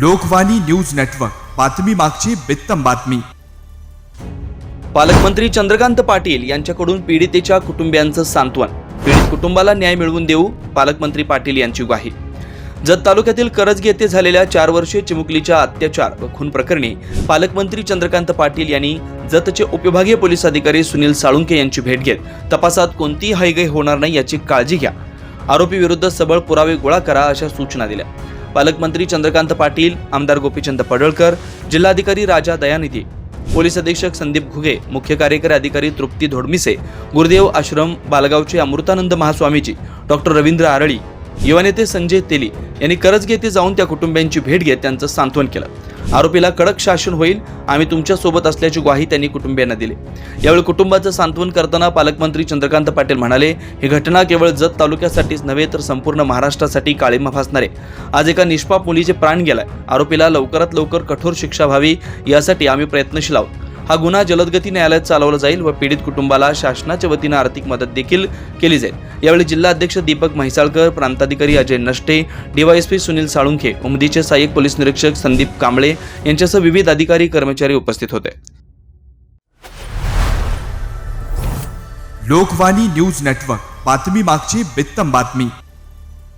Lokvani news network. बातमी मागची बित्तम बातमी. पालकमंत्री चंद्रकांत पाटील यांच्याकडून पीडितेच्या कुटुंबियांचं सांत्वन. पीडित कुटुंबाला न्याय मिळवून देऊ पालकमंत्री पाटील यांची ग्वाही. जत तालुक्यातील करजगी येथे झालेल्या चार वर्षीय चिमुकलीच्या अत्याचार व खून प्रकरणी पालकमंत्री चंद्रकांत पाटील यांनी जतचे उपविभागीय पोलीस अधिकारी सुनील साळुंके यांची भेट घेत तपासात कोणतीही हयगय होणार नाही याची काळजी घ्या. आरोपी विरुद्ध सबळ पुरावे गोळा करा अशा सूचना दिल्या. पालकमंत्री चंद्रकांत पाटील आमदार गोपीचंद पडळकर जिल्हाधिकारी राजा दयानिधी पोलीस अधीक्षक संदीप घुगे मुख्य कार्यकारी अधिकारी तृप्ती धोडमिसे गुरुदेव आश्रम बालगावचे अमृतानंद महास्वामीजी डॉक्टर रवींद्र आरळी युवा नेते संजय तेली यांनी करजगी येथे जाऊन त्या कुटुंबियांची भेट घेत त्यांचं सांत्वन केलं. आरोपीला कडक शासन होईल आम्ही तुमच्यासोबत असल्याची ग्वाही त्यांनी कुटुंबियांना दिली. यावेळी कुटुंबाचं सांत्वन करताना पालकमंत्री चंद्रकांत पाटील म्हणाले ही घटना केवळ जत तालुक्यासाठीच नव्हे तर संपूर्ण महाराष्ट्रासाठी काळीमा फासणारे आज एका निष्पाप मुलीचे प्राण गेलाय. आरोपीला लवकरात लवकर कठोर शिक्षा व्हावी यासाठी आम्ही प्रयत्नशील आहोत. हा गुन्हा जलदगती न्यायालयात चालवला जाईल व पीडित कुटुंबाला शासनाच्या वतीनं आर्थिक मदत देखील केली जाईल. यावेळी जिल्हाध्यक्ष दीपक म्हैसाळकर प्रांताधिकारी अजय नष्टे डीवायएसपी सुनील साळुंखे उमदीचे सहाय्यक पोलीस निरीक्षक संदीप कांबळे यांच्यासह विविध अधिकारी कर्मचारी उपस्थित होते. Lokvani news network. बातमी मागची बित्तम बातमी.